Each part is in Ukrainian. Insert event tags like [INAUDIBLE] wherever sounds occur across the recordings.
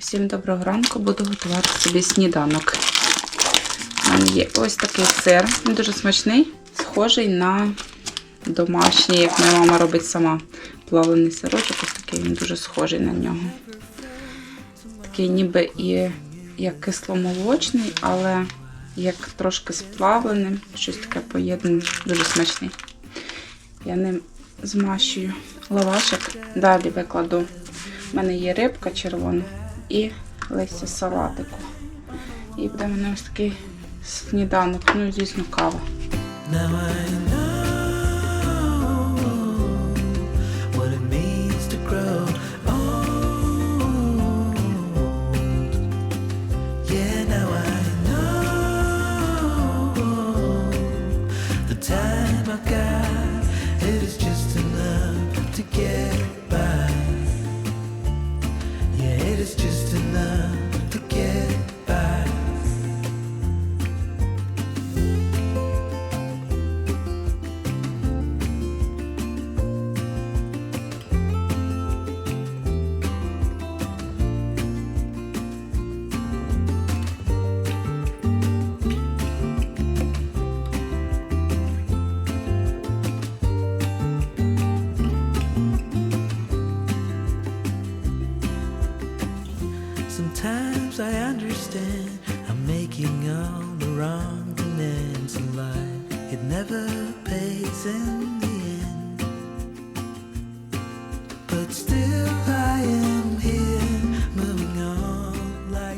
Всім доброго ранку, буду готувати собі сніданок. У мене є ось такий сир. Він дуже смачний, схожий на домашній, як моя мама робить сама. Плавлений сирочок, ось такий він дуже схожий на нього. Такий ніби і як кисломолочний, але як трошки з плавленим, щось таке поєднане, дуже смачний. Я ним змащую лавашик. Далі викладу. У мене є рибка червона і листя салатику. І буде в мене ось такий сніданок. Ну і звісно, кава.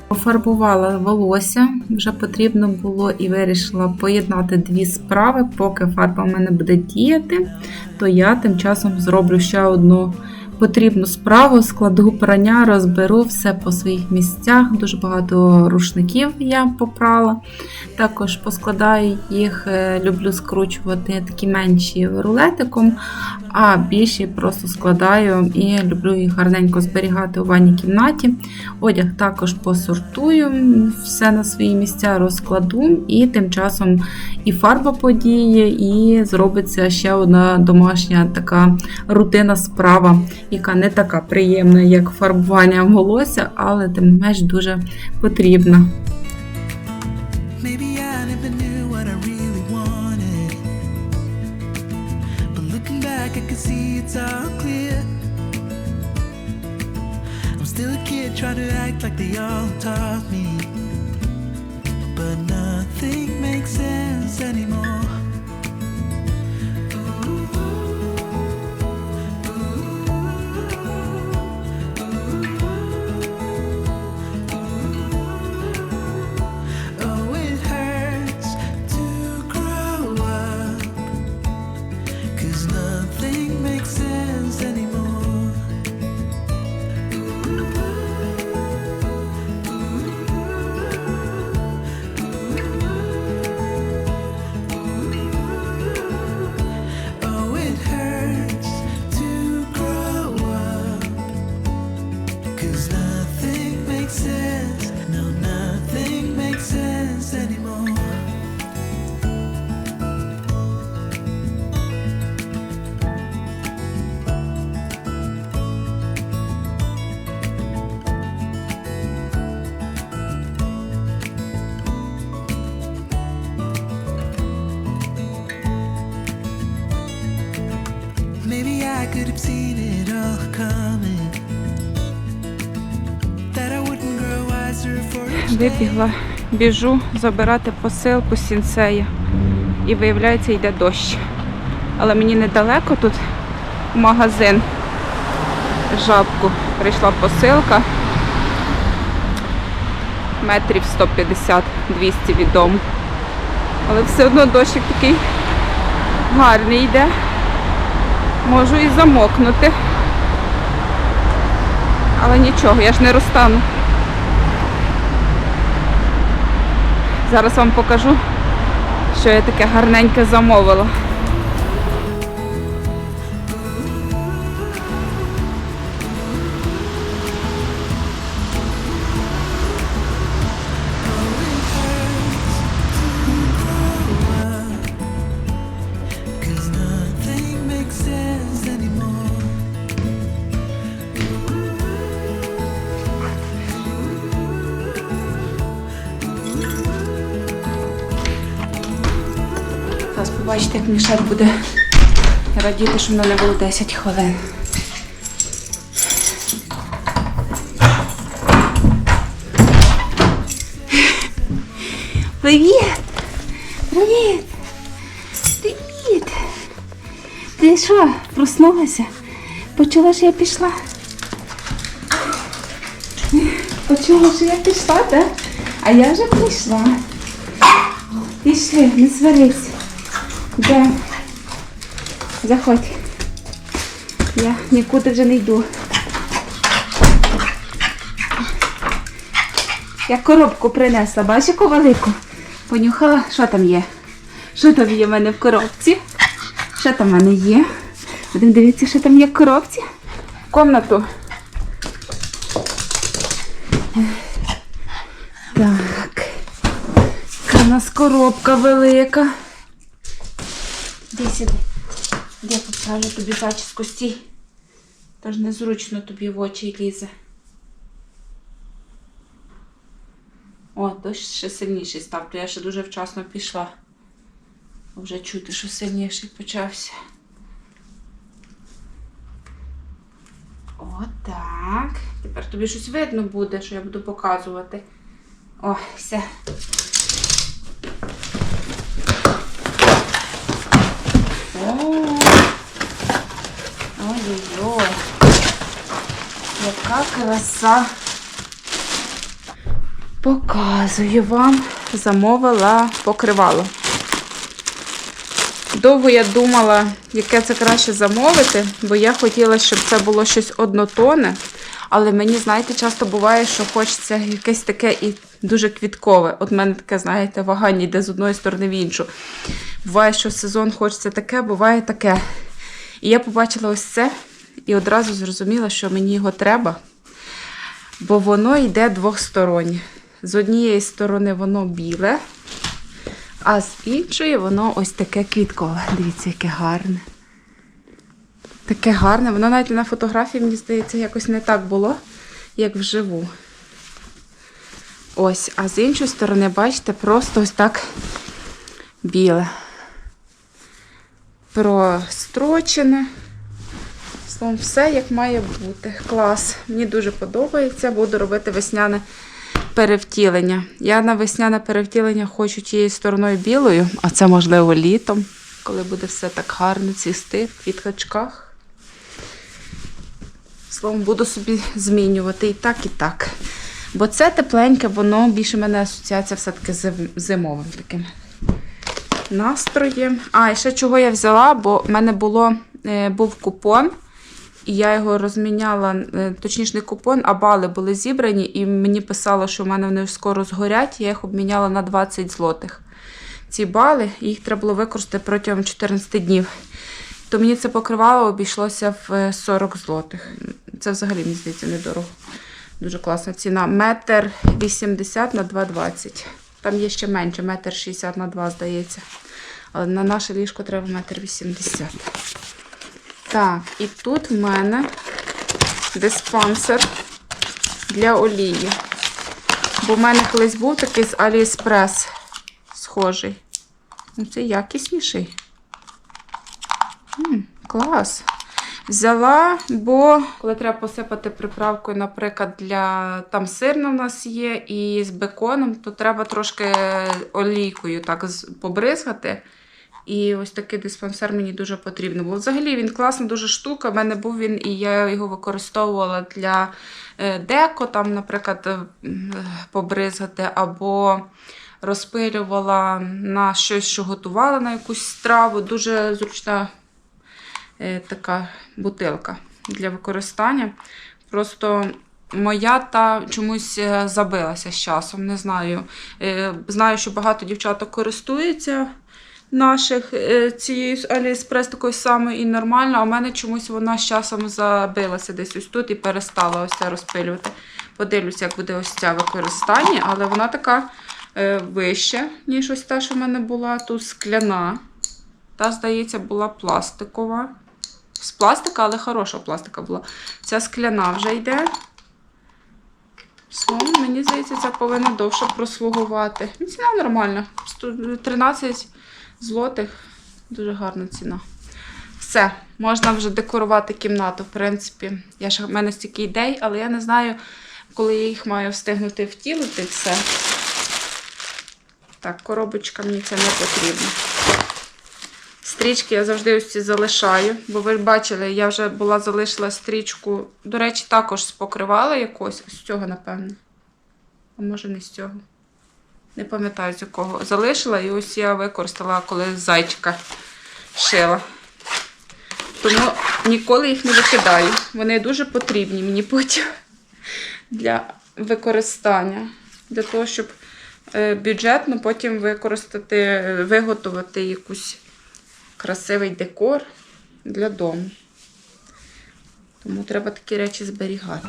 Пофарбувала волосся, вже потрібно було і вирішила поєднати дві справи. Поки фарба в мене буде діяти, то я тим часом зроблю ще одну потрібну справу, складу прання, розберу все по своїх місцях. Дуже багато рушників я попрала. Також поскладаю їх, е, люблю скручувати такі менші рулетиком, а більші просто складаю і люблю їх гарненько зберігати у ванній кімнаті. Одяг також посортую, все на свої місця розкладу, і тим часом і фарба подіє, і зробиться ще одна домашня така рутина справа, яка не така приємна, як фарбування волосся, але тим не менш дуже потрібна. But nothing makes sense anymore. Вибігла, біжу забирати посилку з сінсея. І виявляється, йде дощ. Але мені недалеко тут магазин. Жабку прийшла посилка. Метрів 150-200 від дому. Але все одно дощик такий гарний йде. Можу і замокнути. Але нічого, я ж не розтану. Зараз вам покажу, що я таке гарненьке замовила. Побачите, як Мішель буде радіти, що в мене було 10 хвилин. Привіт! Привіт! Привіт! Ти що, проснулася? Почула, що я пішла? Почула, що я пішла, так? А я вже прийшла. Пішли, не сварись. Де? Заходь. Я нікуди вже не йду. Я коробку принесла, бачиш, яку велику. Понюхала, що там є. Що там є в мене в коробці? Що там в мене є? Будемо дивитися, що там є в коробці. В комнату. Так. Яка у нас коробка велика. Де сюди? Де поставлю тобі зачіску стій. Тож незручно тобі в очі лізе. О, дощ ще сильніший став, то я ще дуже вчасно пішла. Вже чути, що сильніший почався. Отак. Тепер тобі щось видно буде, що я буду показувати. О, все. О, Ой-ой-ой. Яка краса. Показую вам. Замовила покривало. Довго я думала, яке це краще замовити, бо я хотіла, щоб це було щось однотонне. Але мені, знаєте, часто буває, що хочеться якесь таке і дуже квіткове. От в мене таке, знаєте, вагання йде з одної сторони в іншу. Буває, що сезон хочеться таке, буває таке. І я побачила ось це і одразу зрозуміла, що мені його треба, бо воно йде двохстороннє. З однієї сторони воно біле, а з іншої воно ось таке квіткове. Дивіться, яке гарне. Таке гарне. Воно навіть на фотографії, мені здається, якось не так було, як вживу. Ось, а з іншої сторони, бачите, просто ось так біле. Прострочене. Словом, все як має бути. Клас. Мені дуже подобається. Буду робити весняне перевтілення. Я на весняне перевтілення хочу тією стороною білою, а це можливо літом, коли буде все так гарно цвісти в квіточках. Словом, буду собі змінювати і так, і так. Бо це тепленьке, воно більше мене асоціація все-таки з зимовим таким настроєм. А, і ще чого я взяла, бо в мене було, е, був купон, і я його розміняла, е, точніше, не купон, а бали були зібрані, і мені писало, що в мене вони скоро згорять, я їх обміняла на 20 злотих. Ці бали, їх треба було використати протягом 14 днів. То мені це покривало обійшлося в е, 40 злотих. Це взагалі, мені здається, недорого. Дуже класна ціна. Метр 80 на 2,20. Там є ще менше, метр 60 на 2, здається. Але на наше ліжко треба метр 80. Так, і тут в мене диспансер для олії. Бо в мене колись був такий з Aliexpress схожий. Ну, це якісніший. М, клас. Взяла, бо коли треба посипати приправкою, наприклад, для там сирна в нас є, і з беконом, то треба трошки олійкою так побризгати. І ось такий диспансер мені дуже потрібно. Бо взагалі він класна дуже штука. У мене був він, і я його використовувала для е, деко, там, наприклад, е, побризгати, або розпилювала на щось, що готувала на якусь страву. Дуже зручна е, така бутилка для використання. Просто моя та чомусь забилася з часом. Не знаю. Знаю, що багато дівчаток користуються наших е, цією з Аліекспрес такою самою і нормально, а в мене чомусь вона з часом забилася десь ось тут і перестала ось це розпилювати. Подивлюся, як буде ось ця використання, але вона така е, вища, ніж ось та, що в мене була. Тут скляна. Та, здається, була пластикова. З пластика, але хороша пластика була. Ця скляна вже йде. Словом, мені здається, це повинно довше прослугувати. Ціна нормальна. 13 злотих. Дуже гарна ціна. Все, можна вже декорувати кімнату, в принципі. Я ж в мене стільки ідей, але я не знаю, коли я їх маю встигнути втілити все. Так, коробочка мені це не потрібно. Стрічки я завжди ось ці залишаю, бо ви бачили, я вже була залишила стрічку. До речі, також з покривала якось. З цього, напевно. А може не з цього. Не пам'ятаю з якого. Залишила і ось я використала, коли зайчика шила. Тому ніколи їх не викидаю. Вони дуже потрібні мені потім для використання. Для того, щоб е, бюджетно потім використати, е, виготовити якусь красивий декор для дому. Тому треба такі речі зберігати.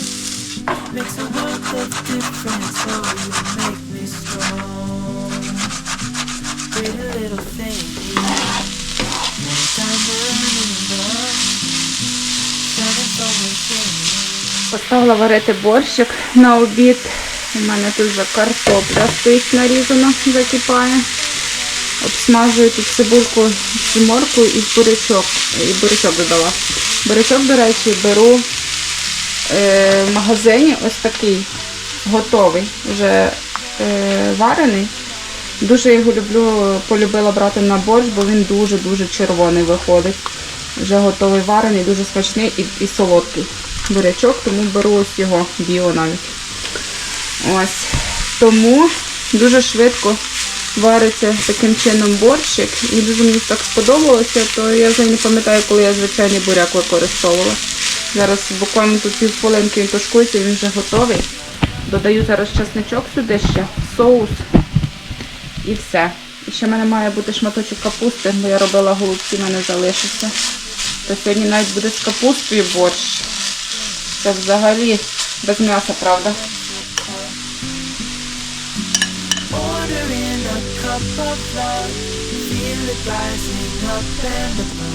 makes a world of difference. So you make me strong. Pretty little thing. Поставила варити борщик на обід. У мене тут вже картопля стоїть нарізана, закипає. Обсмажую тут цибульку з моркою і бурячок. І бурячок додала. Бурячок, до речі, беру в магазині ось такий готовий, вже е, варений. Дуже його люблю, полюбила брати на борщ, бо він дуже-дуже червоний виходить. Вже готовий варений, дуже смачний і, і солодкий бурячок, тому беру ось його біо навіть. Ось. Тому дуже швидко вариться таким чином борщик. І дуже мені так сподобалося, то я вже не пам'ятаю, коли я звичайний буряк використовувала. Зараз буквально тут півхвилинки він тушкується, він вже готовий. Додаю зараз чесничок сюди ще, соус і все. І ще в мене має бути шматочок капусти, бо я робила голубці, в мене залишився. То сьогодні навіть буде з капустою борщ. Це взагалі без м'яса, правда? Ordering a cup of love, feel it rising up and above.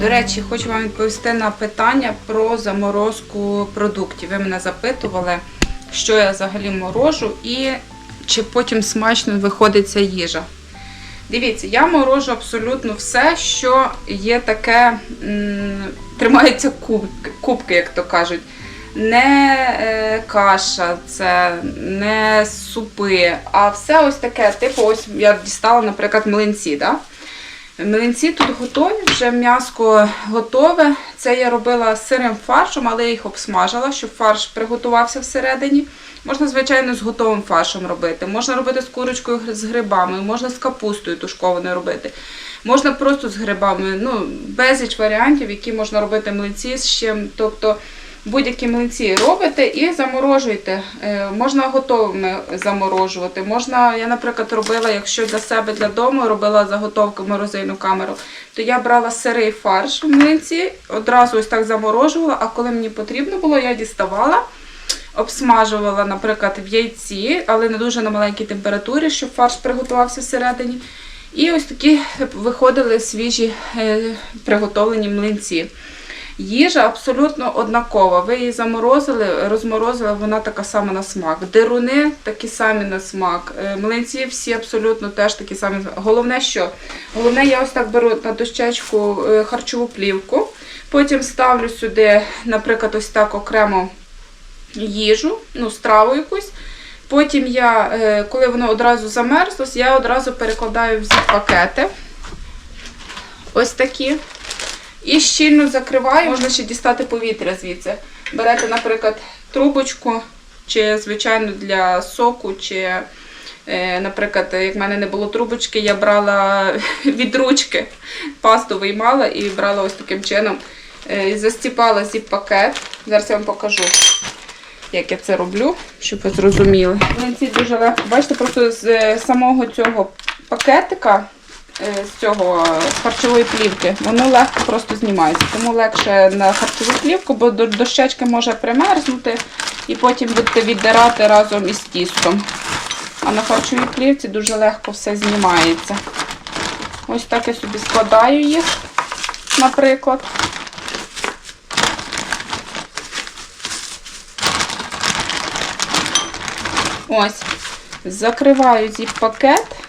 До речі, хочу вам відповісти на питання про заморозку продуктів. Ви мене запитували, що я взагалі морожу і чи потім смачно виходить ця їжа. Дивіться, я морожу абсолютно все, що є таке, тримається кубки, кубки, як то кажуть. Не е, каша, це не супи, а все ось таке. Типу, ось я дістала, наприклад, млинці. Да? Млинці тут готові, вже м'яско готове. Це я робила з сирим фаршем, але я їх обсмажила, щоб фарш приготувався всередині. Можна, звичайно, з готовим фаршем робити. Можна робити з курочкою з грибами, можна з капустою тушкованою робити. Можна просто з грибами. Ну, безліч варіантів, які можна робити млинці з чим. Тобто будь-які млинці робите і заморожуєте. Е, Можна готовими заморожувати. Можна, я, наприклад, робила, якщо для себе для дому робила заготовку в морозильну камеру, то я брала сирий фарш в млинці, одразу ось так заморожувала, а коли мені потрібно було, я діставала. Обсмажувала, наприклад, в яйці, але не дуже на маленькій температурі, щоб фарш приготувався всередині. І ось такі виходили свіжі е, приготовлені млинці. Їжа абсолютно однакова. Ви її заморозили, розморозили, вона така сама на смак. Деруни такі самі на смак. Е, Млинці всі абсолютно теж такі самі. Головне, що? Головне, я ось так беру на дощечку е, харчову плівку, потім ставлю сюди, наприклад, ось так окремо їжу, ну, страву якусь. Потім я, е, коли воно одразу замерзлось, я одразу перекладаю в зіп-пакети. Ось такі. І щільно закриваю, можна ще дістати повітря звідси. Берете, наприклад, трубочку, чи, звичайно, для соку, чи, е, наприклад, як в мене не було трубочки, я брала [LAUGHS] від ручки, пасту виймала і брала ось таким чином. Е, застіпала зіп-пакет. Зараз я вам покажу, як я це роблю, щоб ви зрозуміли. Млинці дуже легко. Бачите, просто з е, самого цього пакетика, з цього е, з харчової плівки, воно легко просто знімається. Тому легше на харчову плівку, бо до дощечки може примерзнути і потім будете віддирати разом із тістом. А на харчовій плівці дуже легко все знімається. Ось так я собі складаю їх, наприклад. Ось. Закриваю зіп-пакет.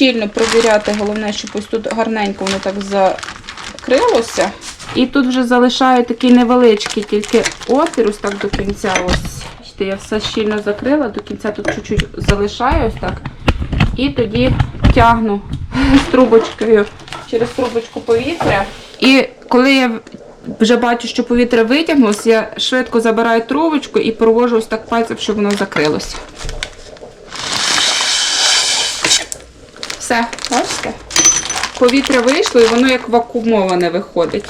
Щільно провіряти, головне, щоб ось тут гарненько воно так закрилося. І тут вже залишаю такий невеличкий тільки отвір, ось так до кінця. Ось. Бачите, я все щільно закрила, до кінця тут чуть-чуть залишаю ось так. І тоді тягну з трубочкою через трубочку повітря. І коли я вже бачу, що повітря витягнулося, я швидко забираю трубочку і провожу ось так пальцем, щоб воно закрилося. Все, бачите? Повітря вийшло і воно як вакуумоване виходить.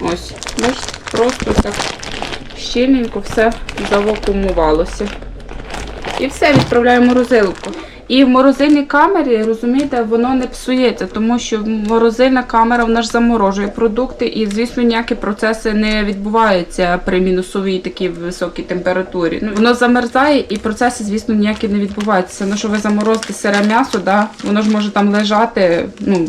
Ось, бачите, просто так щільненько все завакуумувалося. І все, відправляємо розилку. І в морозильній камері, розумієте, воно не псується, тому що морозильна камера вона ж заморожує продукти, і, звісно, ніякі процеси не відбуваються при мінусовій такій високій температурі. Ну, воно замерзає і процеси, звісно, ніякі не відбуваються. Ну, що ви заморозите сире м'ясо, да, воно ж може там лежати, ну.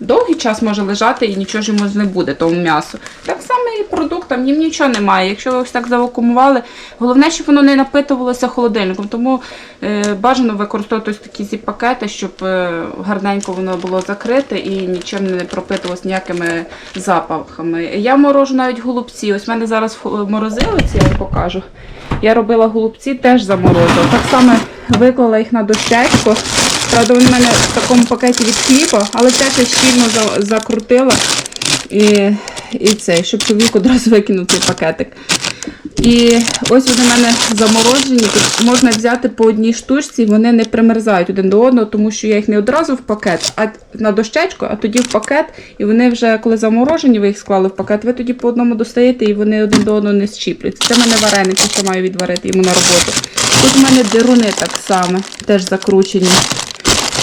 Довгий час може лежати і нічого ж йому не буде, тому м'ясу. Так само і продуктам, їм нічого немає. Якщо ви ось так завакумували, головне, щоб воно не напитувалося холодильником. Тому е, бажано використовувати ось такі зіп-пакети, щоб е, гарненько воно було закрите і нічим не пропитувалося ніякими запахами. Я морожу навіть голубці. Ось в мене зараз в морозилиці, я вам покажу. Я робила голубці, теж заморозила. Так само виклала їх на дощечку. Правда, вони в мене в такому пакеті від хліба, але теж я щільно закрутила і, і цей, щоб чоловік одразу викинув цей пакетик. І ось вони в мене заморожені. Тут можна взяти по одній штучці, вони не примерзають один до одного, тому що я їх не одразу в пакет, а на дощечку, а тоді в пакет. І вони вже, коли заморожені, ви їх склали в пакет, ви тоді по одному достаєте і вони один до одного не щіплюються. Це в мене вареники, що маю відварити йому на роботу. Тут в мене дируни так само, теж закручені.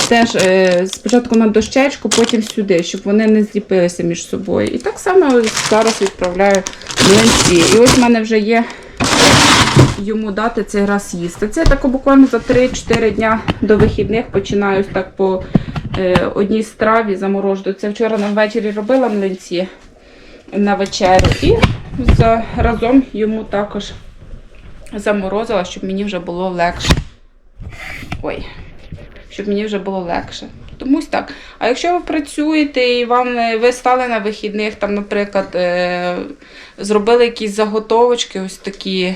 Теж е, спочатку на дощечку, потім сюди, щоб вони не зліпилися між собою. І так само зараз відправляю млинці. І ось в мене вже є йому дати цей раз їсти. Це тако буквально за 3-4 дня до вихідних починаю так по е, одній страві заморожувати. Це вчора на ввечері робила млинці на вечерю. І за, разом йому також заморозила, щоб мені вже було легше. Ой щоб мені вже було легше. Томусь так. А якщо ви працюєте і вам е, ви стали на вихідних, там, наприклад, е, зробили якісь заготовочки, ось такі,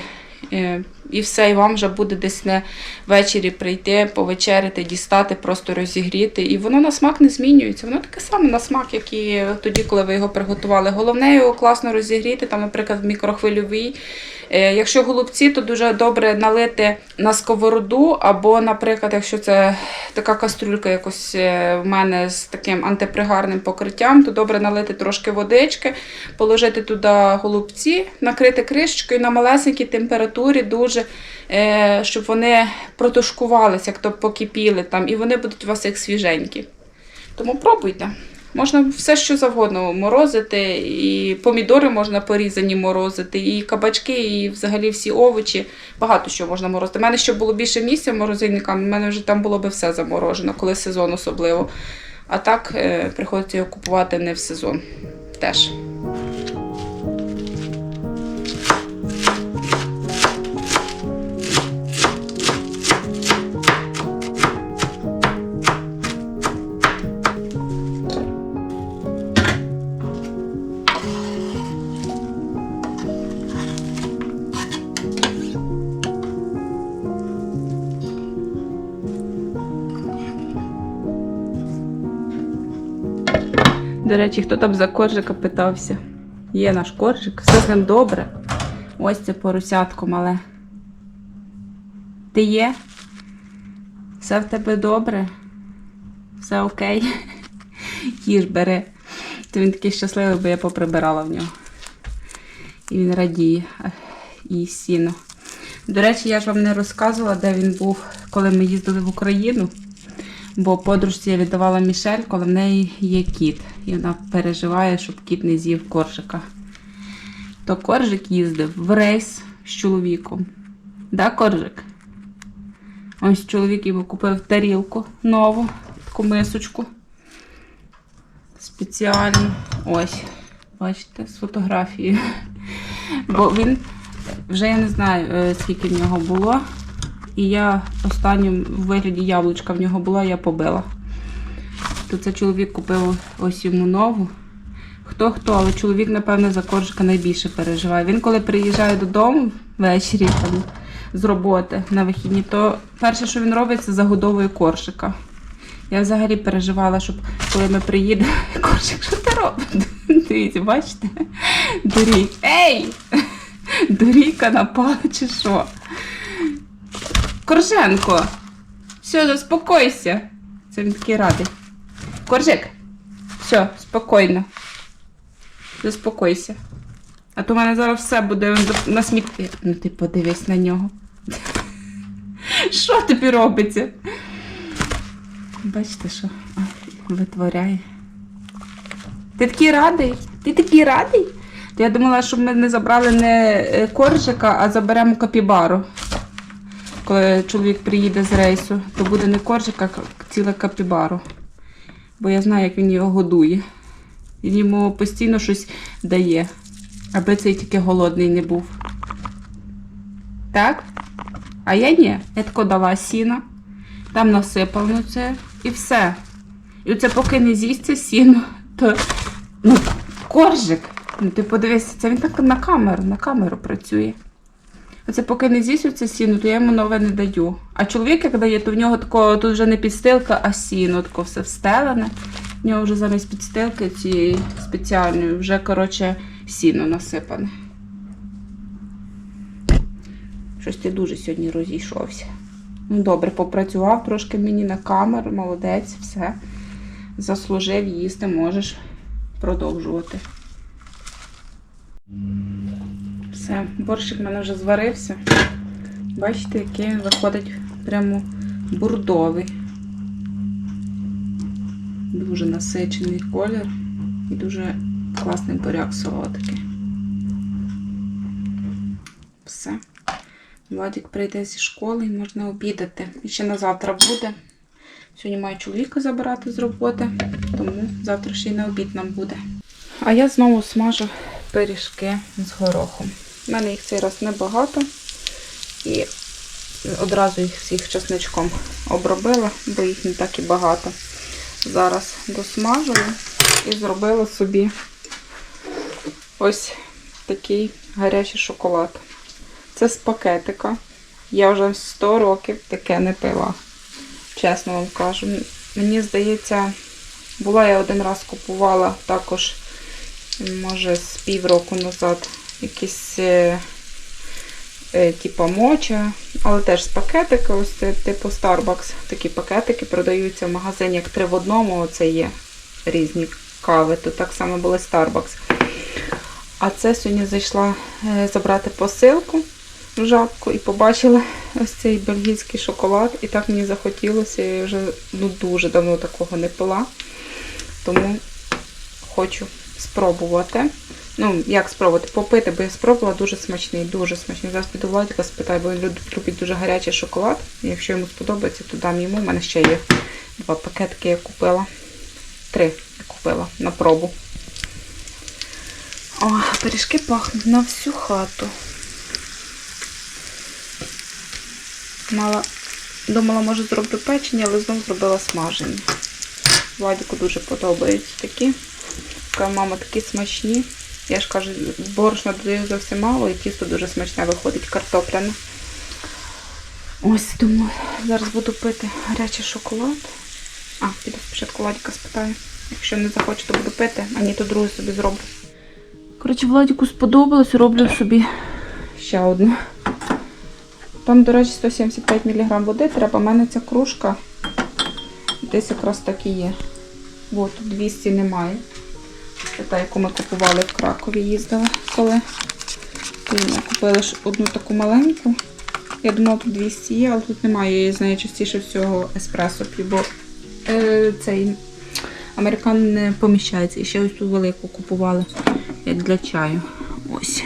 е, і все, і вам вже буде десь не ввечері прийти, повечеряти, дістати, просто розігріти. І воно на смак не змінюється. Воно таке саме на смак, як і тоді, коли ви його приготували. Головне його класно розігріти, там, наприклад, в мікрохвильовій. Е, Якщо голубці, то дуже добре налити на сковороду, або, наприклад, якщо це така кастрюлька якось е, в мене з таким антипригарним покриттям, то добре налити трошки водички, положити туди голубці, накрити кришечкою на малесенькій температурі, дуже, е, щоб вони протушкувалися, як то покипіли там, і вони будуть у вас як свіженькі. Тому пробуйте. Можна все, що завгодно морозити, і помідори можна порізані морозити, і кабачки, і взагалі всі овочі. Багато що можна морозити. У мене щоб було більше місця в морозильниках, у мене вже там було би все заморожено, коли сезон особливо. А так е, приходиться його купувати не в сезон теж. До речі, хто там за коржика питався? Є наш коржик, все з ним добре. Ось це поросятко мале. Ти є? Все в тебе добре? Все окей? [LAUGHS] Їж бери. То він такий щасливий, бо я поприбирала в нього. І він радіє і сіно. До речі, я ж вам не розказувала, де він був, коли ми їздили в Україну. Бо подружці я віддавала Мішель, коли в неї є кіт. І вона переживає, щоб кіт не з'їв коржика. То коржик їздив в рейс з чоловіком. Да, коржик? Ось чоловік йому купив тарілку нову, таку мисочку. Спеціальну. Ось. Бачите, з фотографією. Бо він вже я не знаю, е, скільки в нього було. І я останню в вигляді яблучка в нього була, я побила. То це чоловік купив ось йому нову. Хто хто, але чоловік, напевно, за коржика найбільше переживає. Він, коли приїжджає додому ввечері там, з роботи на вихідні, то перше, що він робить, це загодовує коржика. Я взагалі переживала, щоб коли ми приїдемо, [LAUGHS] коржик, що ти робиш? [LAUGHS] Дивіться, бачите? Дурій. Ей! [LAUGHS] Дурійка напала чи що? Корженко! Все, заспокойся. Це він такий радий. Коржик! Все, спокійно. Заспокойся. А то в мене зараз все буде на смітті. Ну ти подивись на нього. [LAUGHS] Що тобі робиться? Бачите, що витворяє. Ти такий радий? Ти такий радий? То я думала, щоб ми не забрали не е, коржика, а заберемо капібару. Коли чоловік приїде з рейсу, то буде не коржик, а ціле капібару. Бо я знаю, як він його годує. Він йому постійно щось дає, аби цей тільки голодний не був. Так? А я ні. Я тако дала сіна, там насипав на це і все. І оце поки не з'їсть це сіно, то ну, коржик. Ну, ти подивися, це він так на камеру, на камеру працює. Оце поки не з'їсть сіно, то я йому нове не даю. А чоловік, як дає, то в нього такого тут вже не підстилка, а сіно, тако все встелене. В нього вже замість підстилки цієї спеціальної, вже, коротше, сіно насипане. Щось ти дуже сьогодні розійшовся. Ну, добре, попрацював трошки мені на камеру, молодець, все. Заслужив їсти, можеш продовжувати. Все, борщик в мене вже зварився. Бачите, який він виходить прямо бурдовий. Дуже насичений колір і дуже класний буряк солодкий. Все. Владик прийде зі школи і можна обідати. І ще на завтра буде. Сьогодні маю чоловіка забирати з роботи, тому завтра ще й на обід нам буде. А я знову смажу пиріжки з горохом. У мене їх цей раз небагато. І одразу їх всіх чесничком обробила, бо їх не так і багато. Зараз досмажую і зробила собі ось такий гарячий шоколад. Це з пакетика. Я вже 100 років таке не пила. Чесно вам кажу. Мені здається, була я один раз купувала також, може, з півроку назад якісь типу моча, але теж з пакетика, ось це типу Starbucks. Такі пакетики продаються в магазині як три в одному. Оце є різні кави. Тут так само були Starbucks. А це сьогодні зайшла е, забрати посилку в жабку і побачила ось цей бельгійський шоколад. І так мені захотілося. Я вже ну, дуже давно такого не пила. Тому хочу спробувати. Ну, як спробувати? Попити, бо я спробувала дуже смачний, дуже смачний. Зараз піду Владіка спитаю, бо він любить дуже гарячий шоколад. Якщо йому сподобається, то дам йому. У мене ще є два пакетики, я купила. Три я купила на пробу. О, пиріжки пахнуть на всю хату. Мала, думала, може зроблю печення, але знову зробила смажені. Владіку дуже подобаються такі. Така мама такі смачні. Я ж кажу, борошна додаю зовсім мало, і тісто дуже смачне виходить картопляне. Ось, думаю, зараз буду пити гарячий шоколад. А, піду спочатку Владіка спитаю. Якщо не захочу, то буду пити, а ні, то другу собі зроблю. Коротше, Владіку сподобалось, роблю собі ще одну. Там, до речі, 175 мг води треба. У мене ця кружка десь якраз так і є. От, тут 200 немає. Це та, яку ми купували в Кракові, їздили коли. І ми купили одну таку маленьку. Я думала, тут 200 є, але тут немає. Я з нею частіше всього еспресо бо е, цей американ не поміщається. І ще ось ту велику купували, як для чаю. Ось.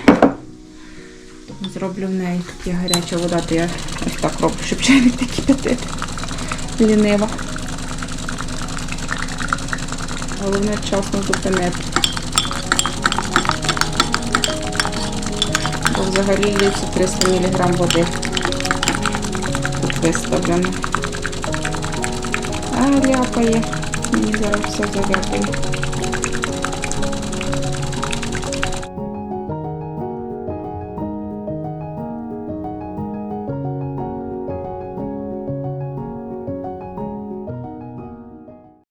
Зроблю в неї тут гаряча вода, то я ось так роблю, щоб чайник не кипятити. Лінива. Головне вчасно зупинити. Бо взагалі лється 300 мг води. Тут виставлено. А ляпає. Мені зараз все заляпає.